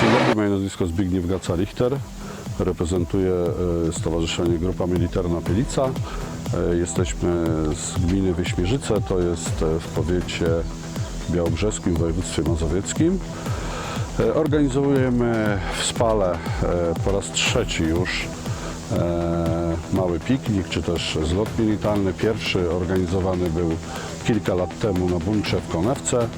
Dzień dobry, moje nazwisko Zbigniew Gaca-Richter. Reprezentuję e, Stowarzyszenie Grupa Militarna Pielica. E, Jesteśmy z gminy Wyśmierzyce, to jest e, w powiecie białobrzeskim, w województwie mazowieckim. E, Organizujemy w Spale e, po raz trzeci już e, mały piknik, czy też zlot militarny. Pierwszy organizowany był kilka lat temu na bunkrze w Konewce.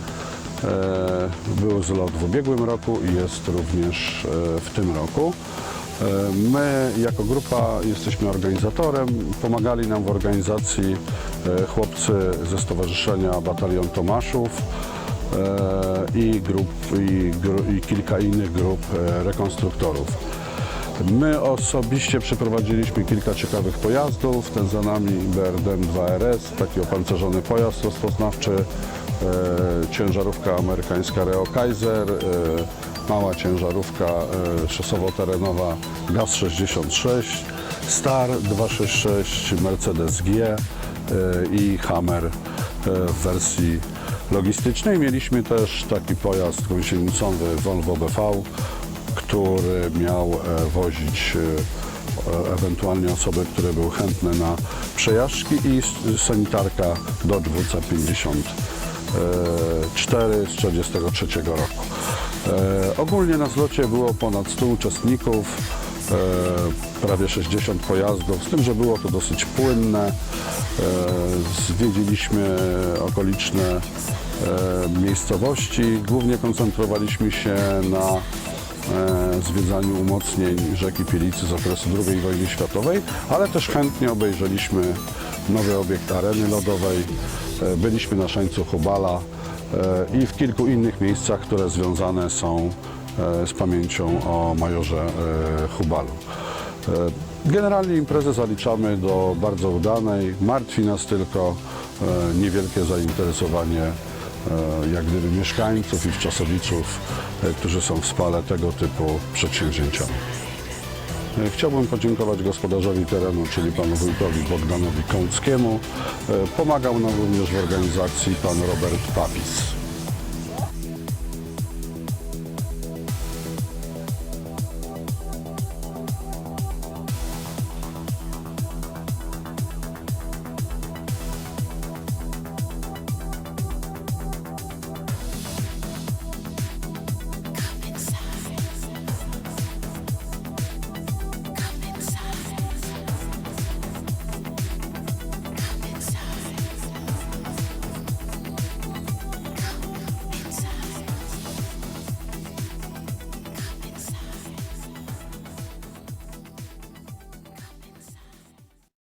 Był zlot w ubiegłym roku i jest również w tym roku. My jako grupa jesteśmy organizatorem. Pomagali nam w organizacji chłopcy ze Stowarzyszenia Batalion Tomaszów i, grup, i, i kilka innych grup e, rekonstruktorów. My osobiście przeprowadziliśmy kilka ciekawych pojazdów. Ten za nami BRDM 2RS, taki opancerzony pojazd rozpoznawczy, e, ciężarówka amerykańska Reo Kaiser, e, mała ciężarówka e, szosowo-terenowa GAZ 66, Star 266, Mercedes G e, i Hammer e, w wersji logistycznej. Mieliśmy też taki pojazd gąsienicowy Volvo BV, który miał e, wozić e, e, ewentualnie osoby, które były chętne na przejażdżki i sanitarka Dodge WC54 z 1943 roku. Ogólnie na zlocie było ponad 100 uczestników, prawie 60 pojazdów, z tym, że było to dosyć płynne. E, Zwiedziliśmy okoliczne e, miejscowości. Głównie koncentrowaliśmy się na e, zwiedzaniu umocnień rzeki Pielicy z okresu II wojny światowej, ale też chętnie obejrzeliśmy nowy obiekt areny lodowej. E, Byliśmy na Szańcu Hubala e, i w kilku innych miejscach, które związane są e, z pamięcią o majorze e, Hubalu. E, Generalnie imprezę zaliczamy do bardzo udanej. Martwi nas tylko e, niewielkie zainteresowanie e, jak gdyby mieszkańców i wczasowiczów, e, którzy są w spale tego typu przedsięwzięciami. E, Chciałbym podziękować gospodarzowi terenu, czyli panu wójtowi Bogdanowi Kąckiemu. E, Pomagał nam również w organizacji pan Robert Papis.